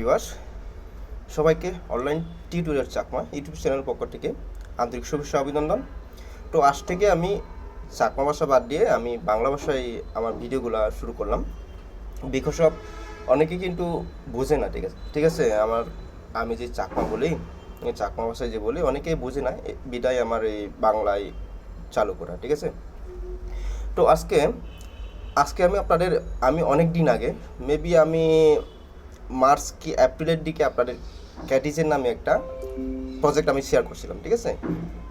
বিবাস সবাইকে online tutorial Chakma, YouTube channel পক্ষ থেকে আন্তরিক শুভেচ্ছা, অভিনন্দন। তো আজ থেকে আমি চাকমা ভাষা বাদ দিয়ে আমি বাংলা ভাষায় আমার ভিডিওগুলো শুরু করলাম। বিকজ অফ অনেকে কিন্তু বোঝে না, ঠিক আছে? ঠিক আছে, আমার, আমি যে চাকমা বলি চাকমা ভাষায় যে বলি অনেকেই বোঝে না বিদায় আমার এই বাংলায় চালু করা, ঠিক আছে? তো আজকে আজকে আমি আপনাদের, আমি অনেক দিন আগে মেবি আমি মার্চ কি এপ্রিলের দিকে আপনাদের ক্যাটিজের নামে একটা প্রজেক্ট আমি শেয়ার করছিলাম, ঠিক আছে?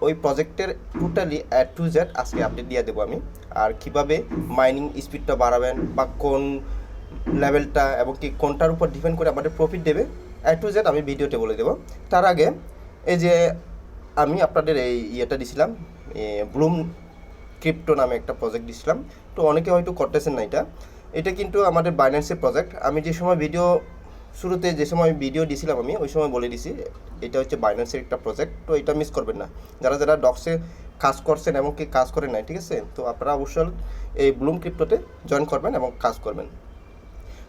ওই প্রজেক্টের টোটালি অ্যাড টু জেড আজকে আপডেট দিয়ে দেবো আমি। আর কীভাবে মাইনিং স্পিডটা বাড়াবেন বা কোন লেভেলটা এবং কি কোনটার উপর ডিপেন্ড করে আমাদের প্রফিট দেবে অ্যাড টু জেড আমি ভিডিওতে বলে দেবো। তার আগে এই যে আমি আপনাদের এই ইয়েটা দিছিলাম ব্লুম ক্রিপ্টো নামে একটা প্রজেক্ট দিছিলাম। তো অনেকে হয়তো করতেছেন না এটা। এটা কিন্তু আমাদের বাইন্যান্সের প্রজেক্ট আমি যে সময় ভিডিও শুরুতে যে সময় ভিডিও দিছিলাম আমি, ওই সময় বলে দিছি, এটা হচ্ছে বাইন্যান্সের একটা প্রজেক্ট তো এটা মিস করবেন না। যারা যারা ডক্সে কাজ করছেন এবং কি কাজ করেন নাই, ঠিক আছে? তো আপনারা অবশ্যই এই ব্লুম ক্রিপ্টোতে জয়েন করবেন এবং কাজ করবেন।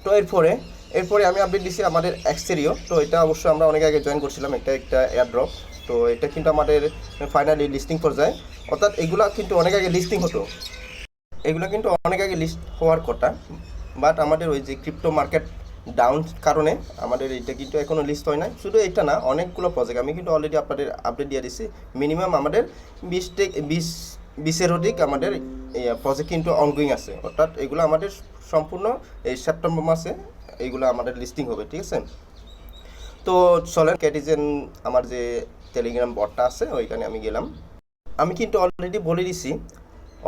তো এরপরে এরপরে আমি আপডেট দিছি আমাদের এক্সটেরিও তো এটা অবশ্যই আমরা অনেক আগে জয়েন করছিলাম একটা একটা এয়ারড্রপ তো এটা কিন্তু আমাদের ফাইনালি লিস্টিং পর্যায়ে। অর্থাৎ এগুলা কিন্তু অনেক আগে লিস্টিং হতো। এগুলো কিন্তু অনেক আগে লিস্ট হওয়ার কথা বাট আমাদের ওই যে ক্রিপ্টো মার্কেট ডাউন কারণে আমাদের এটা কিন্তু এখনও লিস্ট হয় নাই। শুধু এটা না, অনেকগুলো প্রজেক্ট আমি কিন্তু অলরেডি আপনাদের আপডেট দিয়ে দিচ্ছি মিনিমাম আমাদের বিশ টেক, বিশ, বিশের অধিক আমাদের প্রজেক্ট কিন্তু অনগোয়িং আছে। অর্থাৎ এগুলো আমাদের সম্পূর্ণ এই সেপ্টেম্বর মাসে এইগুলো আমাদের লিস্টিং হবে, ঠিক আছে? তো চলেন ক্যাটিজেন আমার যে টেলিগ্রাম বটটা আছে, ওইখানে আমি গেলাম। আমি কিন্তু অলরেডি বলে দিছি,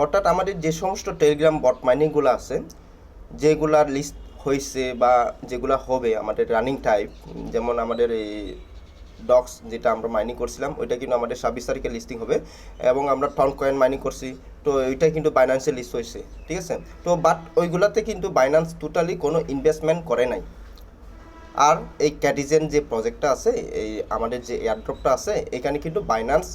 অর্থাৎ আমাদের যে সমস্ত টেলিগ্রাম বট মাইনিংগুলো আছে, যেগুলার লিস্ট হয়েছে বা যেগুলো হবে আমাদের রানিং টাইপ যেমন আমাদের এই ডক্স যেটা আমরা মাইনিং করছিলাম, ওইটা কিন্তু আমাদের ছাব্বিশ তারিখে লিস্টিং হবে এবং আমরা টন কয়েন মাইনিং করছি। তো ওইটা কিন্তু বাইন্যান্সে লিস্ট হয়েছে ঠিক আছে? তো বাট ওইগুলাতে কিন্তু বাইন্যান্স টোটালি কোনো ইনভেস্টমেন্ট করে নাই। আর এই ক্যাটিজেন যে প্রজেক্টটা আছে, এই আমাদের যে এয়ারড্রপটা আছে, এখানে কিন্তু বাইন্যান্স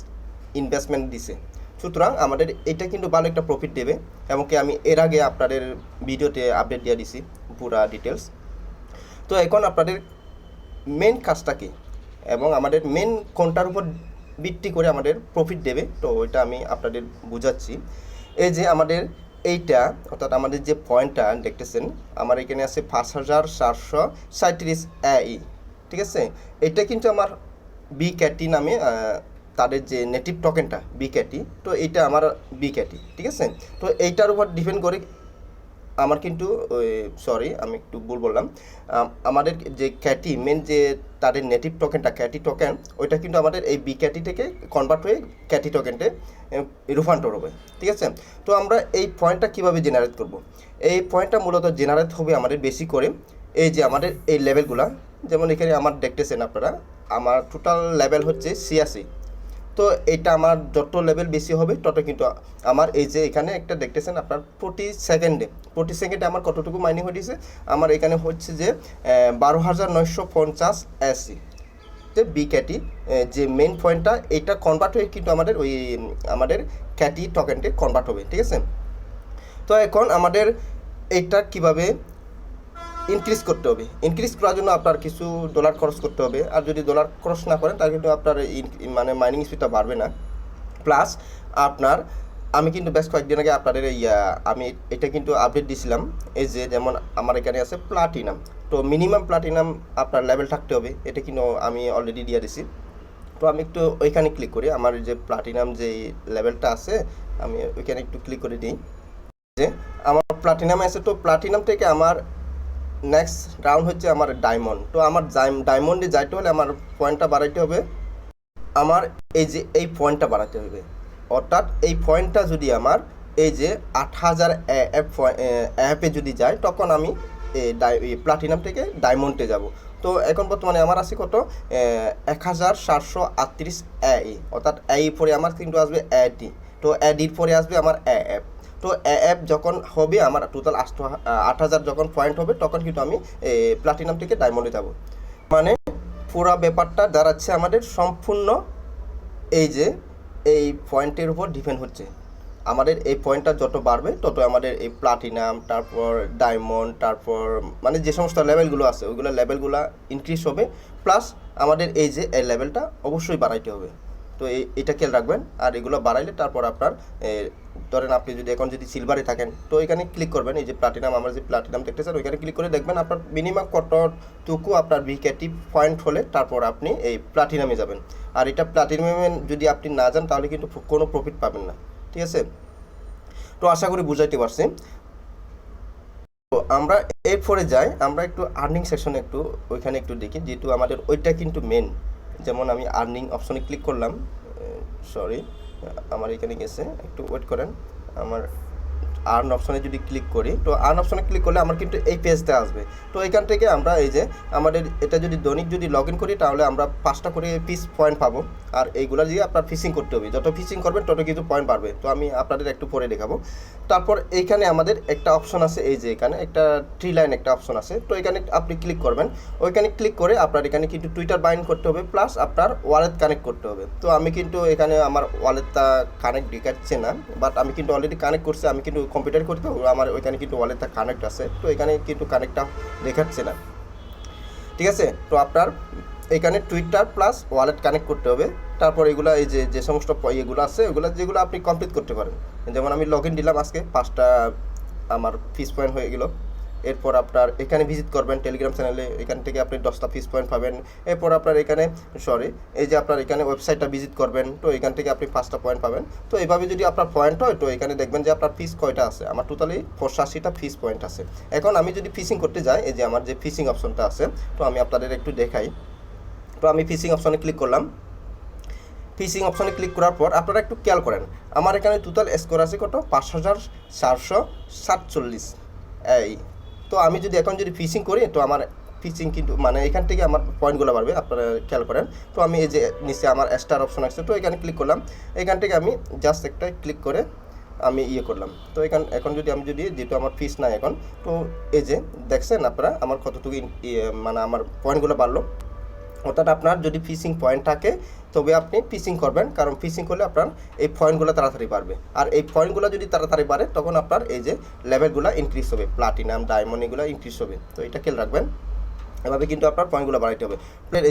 ইনভেস্টমেন্ট দিছে। সুতরাং আমাদের এটা কিন্তু ভালো একটা প্রফিট দেবে এবং কি আমি এর আগে আপনাদের ভিডিওতে আপডেট দিয়ে দিছি পুরা ডিটেলস তো এখন আপনাদের মেন কাজটা কি? এবং আমাদের মেন কোনটার উপর ভিত্তি করে আমাদের প্রফিট দেবে? তো ওইটা আমি আপনাদের বুঝাচ্ছি। এই যে আমাদের এইটা, অর্থাৎ আমাদের যে পয়েন্টটা দেখতেছেন, আমার এখানে আছে পাঁচ হাজার চারশো সাঁত্রিশ ই ঠিক আছে? এটা কিন্তু আমার বি ক্যাটি নামে তাদের যে নেটিভ টোকেনটা বি ক্যাটি তো এইটা আমার বি ক্যাটি ঠিক আছে? তো এইটার উপর ডিপেন্ড করে আমার কিন্তু সরি আমি একটু ভুল বললাম আমাদের যে ক্যাটি মেন যে তাদের নেটিভ টোকেনটা ক্যাটি টোকেন ওইটা কিন্তু আমাদের এই বি ক্যাটি থেকে কনভার্ট হয়ে ক্যাটি টোকেনটে রূপান্তর হবে, ঠিক আছে? তো আমরা এই পয়েন্টটা কীভাবে জেনারেট করব? এই পয়েন্টটা মূলত জেনারেট হবে আমাদের বেশি করে এই যে আমাদের এই লেভেলগুলা যেমন এখানে আমার দেখতেছেন আপনারা, আমার টোটাল লেভেল হচ্ছে ছিয়াশি তো এটা আমার যত লেভেল বেশি হবে, তত কিন্তু আমার এই যে এখানে একটা দেখতেছেন আপনার প্রতি সেকেন্ডে প্রতি সেকেন্ডে আমার কতটুকু মাইনিং হয়েছে আমার এখানে হচ্ছে যে বারো হাজার নয়শো পঞ্চাশ এসি যে বি ক্যাটি যে মেন পয়েন্টটা এটা কনভার্ট হয়ে কিন্তু আমাদের ওই, আমাদের ক্যাটি টোকেনটে কনভার্ট হবে, ঠিক আছে? তো এখন আমাদের এটা কীভাবে ইনক্রিজ করতে হবে। ইনক্রিজ করার জন্য আপনার কিছু ডলার খরচ করতে হবে। আর যদি ডলার খরচ না করেন তাহলে কিন্তু আপনার মানে মাইনিং স্পিডটা বাড়বে না। প্লাস আপনার আমি কিন্তু বেশ কয়েকদিন আগে আপনাদের আহ, আমি এটা কিন্তু আপডেট দিছিলাম। এই যে যেমন আমার এখানে আছে প্লাটিনাম তো মিনিমাম প্লাটিনাম আপনার লেভেল থাকতে হবে। এটা কিন্তু আমি অলরেডি দিয়ে দিছি। তো আমি একটু ওইখানে ক্লিক করি। আমার যে প্লাটিনাম যে লেভেলটা আছে আমি ওইখানে একটু ক্লিক করে দিই। যে আমার প্লাটিনাম আছে তো প্লাটিনাম থেকে আমার নেক্সট রাউন্ড হচ্ছে আমার ডায়মন্ড তো আমার ডায়মন্ডে যাইতে হলে আমার পয়েন্টটা বাড়াইতে হবে। আমার এই যে এই পয়েন্টটা বাড়াতে হবে। অর্থাৎ এই পয়েন্টটা যদি আমার এই যে আট হাজার অ্যাপে যদি যায়, তখন আমি প্লাটিনাম থেকে ডায়মন্ডে যাব। তো এখন বর্তমানে আমার আছে কত? এক হাজার সাতশো আটত্রিশ এ অর্থাৎ এই পরে আমার কিন্তু আসবে এডি তো এডির পরে আসবে আমার অ্যাপ তো অ্যাপ যখন হবে, আমার টোটাল আট হাজার যখন পয়েন্ট হবে, তখন কিন্তু আমি প্লাটিনাম থেকে ডায়মন্ডে যাব। মানে পুরা ব্যাপারটা দাঁড়াচ্ছে আমাদের সম্পূর্ণ এই যে, এই পয়েন্টের উপর ডিপেন্ড হচ্ছে। আমাদের এই পয়েন্টটা যত বাড়বে, তত আমাদের এই প্লাটিনাম তারপর ডায়মন্ড তারপর মানে যে সমস্ত লেভেলগুলো আছে, ওইগুলো লেভেলগুলো ইনক্রিজ হবে। প্লাস আমাদের এই যে, এই লেভেলটা অবশ্যই বাড়াইতে হবে। তো এটা খেয়াল রাখবেন। আর এগুলো বাড়াইলে তারপর আপনার ধরেন আপনি যদি এখন যদি সিলভারে থাকেন, তো এখানে ক্লিক করবেন, এই যে প্লাটিনাম আমার যে প্লাটিনাম দেখতে দেখতেছেন, ওইখানে ক্লিক করে দেখবেন আপনার মিনিমাম কতটুকু আপনার ভিকেটিভ পয়েন্ট হলে তারপর আপনি এই প্লাটিনামে যাবেন। আর এটা প্লাটিনামে যদি আপনি না যান, তাহলে কিন্তু কোনো প্রফিট পাবেন না। ঠিক আছে? তো আশা করি বুঝাইতে পারছি। তো আমরা এরপরে যাই, আমরা একটু আর্নিং সেকশনে একটু, ওইখানে একটু দেখি, যেহেতু আমাদের ওইটা কিন্তু মেন যেমন আমি আর্নিং অপশনে ক্লিক করলাম সরি আমার এখানে গেছে একটু ওয়েট করেন আমার আর্ন অপশনে যদি ক্লিক করি, তো আর্ন অপশনে ক্লিক করলে আমার কিন্তু এই পেজটা আসবে। তো এখান থেকে আমরা এই যে আমাদের এটা যদি দৈনিক যদি লগ ইন করি, তাহলে আমরা পাঁচটা করে পিস পয়েন্ট পাবো। আর এইগুলো দিয়ে আপনার ফিশিং করতে হবে। যত ফিশিং করবেন, তত কিন্তু পয়েন্ট বাড়বে। তো আমি আপনাদের একটু পরে দেখাবো। তারপর এইখানে আমাদের একটা অপশন আছে, এই যে এখানে একটা থ্রি লাইন একটা অপশন আছে। তো এখানে আপনি ক্লিক করবেন। ওইখানে ক্লিক করে আপনার এখানে কিন্তু টুইটার বাইন করতে হবে প্লাস আপনার ওয়ালেট কানেক্ট করতে হবে। তো আমি কিন্তু এখানে আমার ওয়ালেটটা কানেক্ট দেখাচ্ছে না বাট আমি কিন্তু অলরেডি কানেক্ট করছি, আমি কিন্তু কম্পিউটার করতে হবে, আমার ওইখানে কিন্তু ওয়ালেটটা কানেক্ট আছে। তো এখানে কিন্তু কানেক্টটা দেখাচ্ছে না। ঠিক আছে? তো আপনার এখানে টুইটার প্লাস ওয়ালেট কানেক্ট করতে হবে। তারপর এগুলো এই যে যে সমস্ত ইয়েগুলো আছে, ওগুলো যেগুলো আপনি কমপ্লিট করতে পারেন। যেমন আমি লগ ইন দিলাম আজকে, পাঁচটা আমার ফিস পয়েন্ট হয়ে গেল। এরপর আপনার এখানে ভিজিট করবেন টেলিগ্রাম চ্যানেলে এখান থেকে আপনি দশটা ফিস পয়েন্ট পাবেন। এরপর আপনার এখানে সরি এই যে আপনার এখানে ওয়েবসাইটটা ভিজিট করবেন, তো এখান থেকে আপনি পাঁচটা পয়েন্ট পাবেন। তো এইভাবে যদি আপনার পয়েন্ট হয়, তো এখানে দেখবেন যে আপনার ফিস কয়টা আছে? আমার টোটালি পঁচাশিটা ফিস পয়েন্ট আছে। এখন আমি যদি ফিশিং করতে যাই, এই যে আমার যে ফিশিং অপশনটা আছে, তো আমি আপনাদের একটু দেখাই। তো আমি ফিশিং অপশনে ক্লিক করলাম। ফিশিং অপশনে ক্লিক করার পর আপনারা একটু খেয়াল করেন, আমার এখানে টোটাল স্কোর আছে কত? পাঁচ হাজার চারশো সাতচল্লিশ। এই তো আমি যদি এখন যদি ফিশিং করি তো আমার ফিশিং কিন্তু মানে এখান থেকে আমার পয়েন্টগুলো বাড়বে আপনারা খেয়াল করেন। তো আমি এই যে নিচে আমার স্টার অপশন আসছে তো এখানে ক্লিক করলাম। এখান থেকে আমি জাস্ট একটা ক্লিক করে আমি ইয়ে করলাম। তো এখান এখন যদি আমি যদি যেহেতু আমার ফিস নাই এখন তো এই যে দেখছেন আপনারা আমার কতটুকু ইয়ে, মানে আমার পয়েন্টগুলো বাড়লো। অর্থাৎ আপনার যদি ফিশিং পয়েন্ট থাকে, তবে আপনি ফিশিং করবেন, কারণ ফিশিং করলে আপনার এই পয়েন্টগুলো তাড়াতাড়ি বাড়বে। আর এই পয়েন্টগুলো যদি তাড়াতাড়ি বাড়ে, তখন আপনার এই যে লেভেলগুলো ইনক্রিজ হবে। প্লাটিনাম ডায়মন্ড এগুলো ইনক্রিজ হবে। তো এটা খেয়াল রাখবেন। এভাবে কিন্তু আপনার পয়েন্টগুলো বাড়াইতে হবে।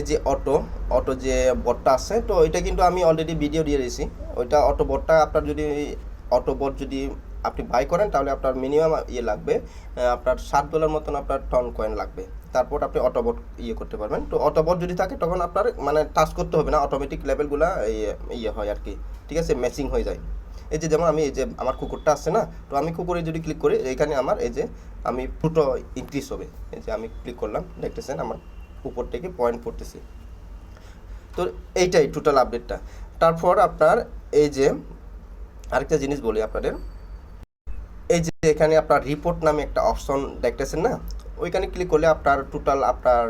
এই যে অটো অটো যে বটটা আছে, তো এটা কিন্তু আমি অলরেডি ভিডিও দিয়ে দিয়েছি। ওইটা অটো বটটা আপনার যদি অটো বট যদি আপনি বাই করেন, তাহলে আপনার মিনিমাম ইয়ে লাগবে আপনার ষাট ডলার মতন আপনার টন কয়েন লাগবে। তারপর আপনি অটোবট ইয়ে করতে পারবেন। তো অটোবট যদি থাকে, তখন আপনার মানে টাচ করতে হবে না অটোমেটিক লেভেলগুলো ইয়ে হয় আর কি। ঠিক আছে? ম্যাচিং হয়ে যায়। এই যে যেমন আমি, এই যে আমার কুকুরটা আসছে না, তো আমি কুকুরে যদি ক্লিক করি, এখানে আমার, এই যে আমি ফুটো ইনক্রিজ হবে। এই যে আমি ক্লিক করলাম, দেখতেছেন আমার উপর থেকে পয়েন্ট পড়তেছে। তো এইটাই টোটাল আপডেটটা তারপর আপনার এই যে আরেকটা জিনিস বলি আপনাদের। এই যে এখানে আপনার রিপোর্ট নামে একটা অপশন দেখতেছেন না? ওইখানে ক্লিক করলে আপনার টোটাল আপনার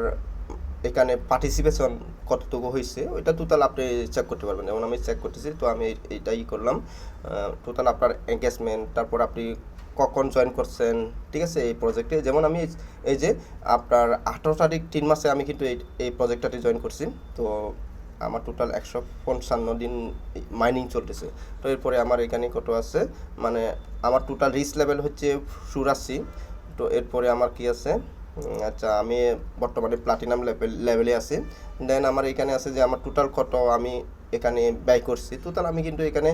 এখানে পার্টিসিপেশন কতটুকু হয়েছে, ওইটা টোটাল আপনি চেক করতে পারবেন। যেমন আমি চেক করতেছি, তো আমি এইটাই করলাম। টোটাল আপনার এঙ্গেজমেন্ট তারপর আপনি কখন জয়েন করছেন, ঠিক আছে, এই প্রজেক্টে যেমন আমি এই যে আপনার আঠারো তারিখ তিন মাসে আমি কিন্তু এই এই প্রজেক্টটাতে জয়েন করছি। তো আমার টোটাল একশো পঞ্চান্ন দিন মাইনিং চলতেছে। তো এরপরে আমার এখানে কত আছে মানে আমার টোটাল রিচ লেভেল হচ্ছে চুরাশি। তো এরপরে আমার কি আছে? আচ্ছা আমি বর্তমানে প্লাটিনাম লেভেল লেভেলে আছি। দেন আমার এখানে আছে যে আমার টোটাল কত আমি এখানে ব্যয় করছি। টোটাল আমি কিন্তু এখানে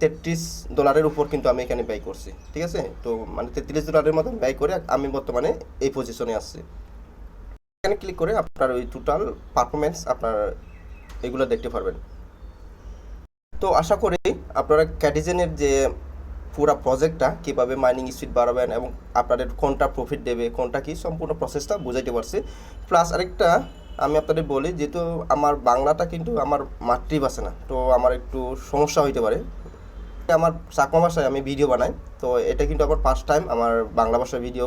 তেত্রিশ ডলারের উপর কিন্তু আমি এখানে ব্যয় করছি। ঠিক আছে? তো মানে তেত্রিশ ডলারের মতন ব্যয় করে আমি বর্তমানে এই পজিশনে আসছি এখানে ক্লিক করে আপনার ওই টোটাল পারফরমেন্স আপনার এগুলো দেখতে পারবেন। তো আশা করি আপনারা ক্যাটিজেনের যে পুরো প্রজেক্টটা কীভাবে মাইনিং স্পিড বাড়াবেন এবং আপনাদের কোনটা প্রফিট দেবে, কোনটা কি, সম্পূর্ণ প্রসেসটা বুঝাইতে পারছি। প্লাস আরেকটা আমি আপনাদের বলি, যেহেতু আমার বাংলাটা কিন্তু আমার মাতৃভাষা না, তো আমার একটু সমস্যা হইতে পারে। আমার চাকমা ভাষায় আমি ভিডিও বানাই, তো এটা কিন্তু আমার ফার্স্ট টাইম আমার বাংলা ভাষার ভিডিও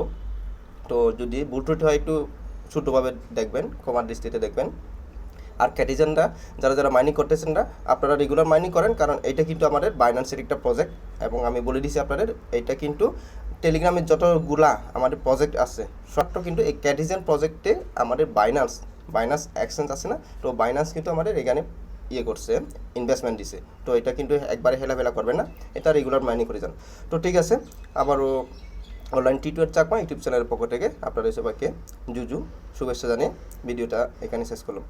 তো যদি ভুল ত্রুটি হয় একটু ছোটোভাবে দেখবেন, কমার দৃষ্টিতে দেখবেন। আর ক্যাটিজেনরা যারা যারা মাইনিং করতেছেন না, আপনারা রেগুলার মাইনিং করেন, কারণ এটা কিন্তু আমাদের বাইন্যান্সের একটা প্রজেক্ট এবং আমি বলে দিছি আপনাদের এটা কিন্তু টেলিগ্রামের যতগুলা আমাদের প্রজেক্ট আছে, সবটা কিন্তু এই ক্যাটিজেন প্রজেক্টে আমাদের বাইন্যান্স বাইন্যান্স এক্সচেঞ্জ আছে না? তো বাইন্যান্স কিন্তু আমাদের এখানে ইয়ে করছে ইনভেস্টমেন্ট দিছে। তো এটা কিন্তু একবারে হেলাফেলা করবে না, এটা রেগুলার মাইনিং করে যান। তো ঠিক আছে, আবারও অনলাইন টি টুয়ের চাকমা ইউটিউব চ্যানেলের পক্ষ থেকে আপনাদের সবাইকে জুজু শুভেচ্ছা জানিয়ে ভিডিওটা এখানে শেষ করলাম।